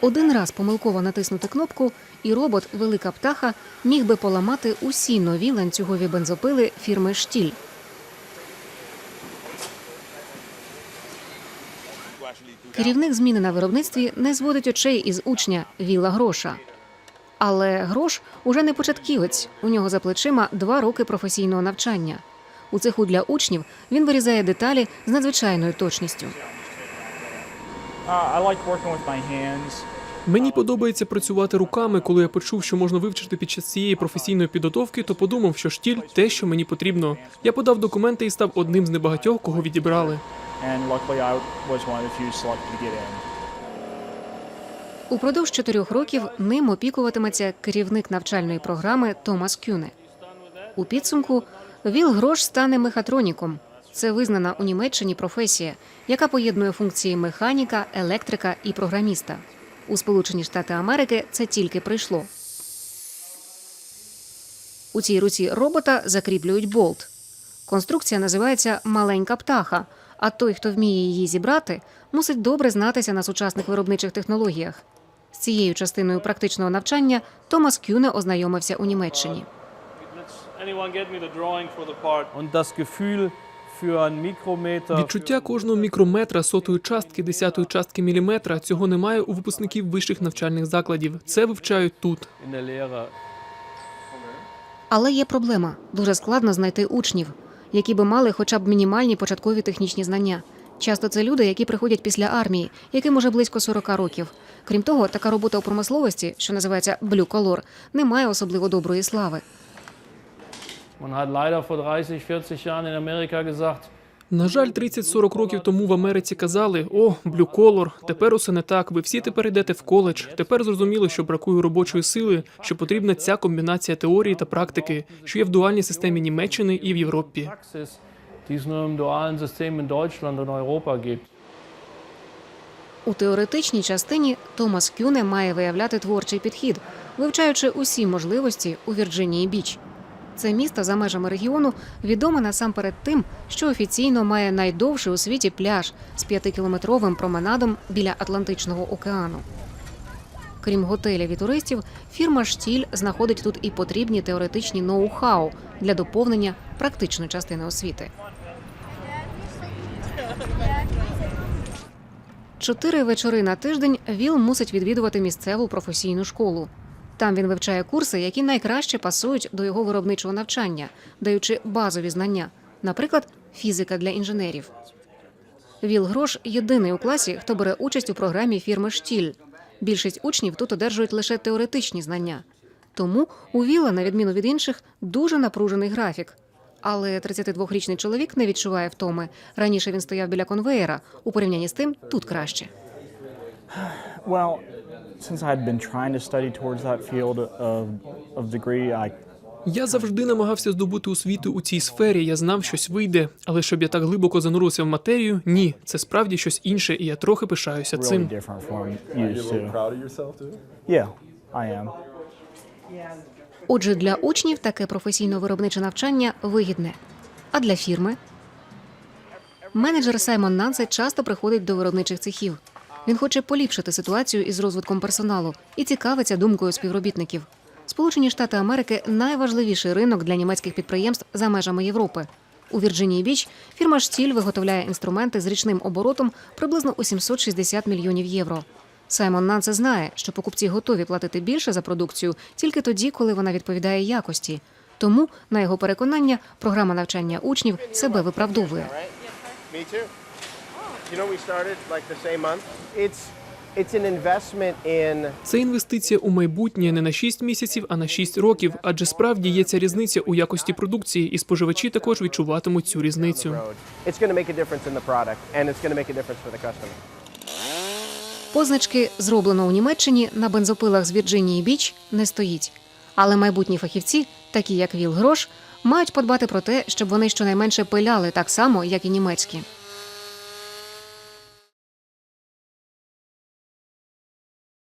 Один раз помилково натиснути кнопку, і робот Велика птаха міг би поламати усі нові ланцюгові бензопили фірми Штіль. Керівник зміни на виробництві не зводить очей із учня Віла Гроша. Але грош уже не початківець. У нього за плечима два роки професійного навчання. У цеху для учнів він вирізає деталі з надзвичайною точністю. Мені подобається працювати руками. Коли я почув, що можна вивчити під час цієї професійної підготовки, то подумав, що штіль те, що мені потрібно. Я подав документи і став одним з небагатьох, кого відібрали. Упродовж чотирьох років ним опікуватиметься керівник навчальної програми Томас Кюне. У підсумку Віл Грош стане мехатроніком. Це визнана у Німеччині професія, яка поєднує функції механіка, електрика і програміста. У Сполучені Штати Америки це тільки прийшло. У цій руці робота закріплюють болт. Конструкція називається маленька птаха. А той, хто вміє її зібрати, мусить добре знатися на сучасних виробничих технологіях. З цією частиною практичного навчання Томас Кюне ознайомився у Німеччині. Відчуття кожного мікрометра, сотої частки, десятої частки міліметра цього немає у випускників вищих навчальних закладів. Це вивчають тут. Але є проблема: дуже складно знайти учнів, які би мали хоча б мінімальні початкові технічні знання. Часто це люди, які приходять після армії, яким уже близько 40 років. Крім того, така робота у промисловості, що називається collar, не має особливо доброї слави. На жаль, 30-40 років тому в Америці казали: о, блюколор, тепер усе не так. Ви всі тепер йдете в коледж. Тепер зрозуміло, що бракує робочої сили, що потрібна ця комбінація теорії та практики, що є в дуальній системі Німеччини і в Європі. У теоретичній частині Томас Кюне має виявляти творчий підхід, вивчаючи усі можливості у Вірджинії Біч. Це місто за межами регіону відоме насамперед тим, що офіційно має найдовший у світі пляж з п'ятикілометровим променадом біля Атлантичного океану. Крім готелів і туристів, фірма Штіль знаходить тут і потрібні теоретичні ноу-хау для доповнення практичної частини освіти. Чотири вечори на тиждень Віл мусить відвідувати місцеву професійну школу. Там він вивчає курси, які найкраще пасують до його виробничого навчання, даючи базові знання, наприклад, фізика для інженерів. Віл Грош єдиний у класі, хто бере участь у програмі фірми Штіль. Більшість учнів тут одержують лише теоретичні знання. Тому у Віла, на відміну від інших, дуже напружений графік. Але 32-річний чоловік не відчуває втоми. Раніше він стояв біля конвеєра. У порівнянні з тим тут краще. Since I had been trying to study towards that field of, of degree, I Я завжди намагався здобути освіту у цій сфері. Я знав, щось вийде, але щоб я так глибоко занурився в матерію, ні, це справді щось інше, і я трохи пишаюся цим. different from Are you a used little to. proud of yourself too? Yeah, I am. Отже, для учнів таке професійно-виробниче навчання вигідне. А для фірми менеджер Саймон Нансе часто приходить до виробничих цехів. Він хоче поліпшити ситуацію із розвитком персоналу і цікавиться думкою співробітників. Сполучені Штати Америки найважливіший ринок для німецьких підприємств за межами Європи. У Вірджинії Біч фірма Штіль виготовляє інструменти з річним оборотом приблизно у 760 мільйонів євро. Саймон Нанце знає, що покупці готові платити більше за продукцію тільки тоді, коли вона відповідає якості. Тому, на його переконання, програма навчання учнів себе виправдовує. You know, we started like the same month. It's Це інвестиція у майбутнє не на 6 місяців, а на 6 років. Адже справді є ця різниця у якості продукції, і споживачі також відчуватимуть цю різницю. road. It's going to make a difference in the product, and it's going to make a difference for the customer. Позначки зроблено у Німеччині на бензопилах з Вірджинії Біч не стоїть. Але майбутні фахівці, такі як Віл Грош, мають подбати про те, щоб вони щонайменше пиляли так само, як і німецькі.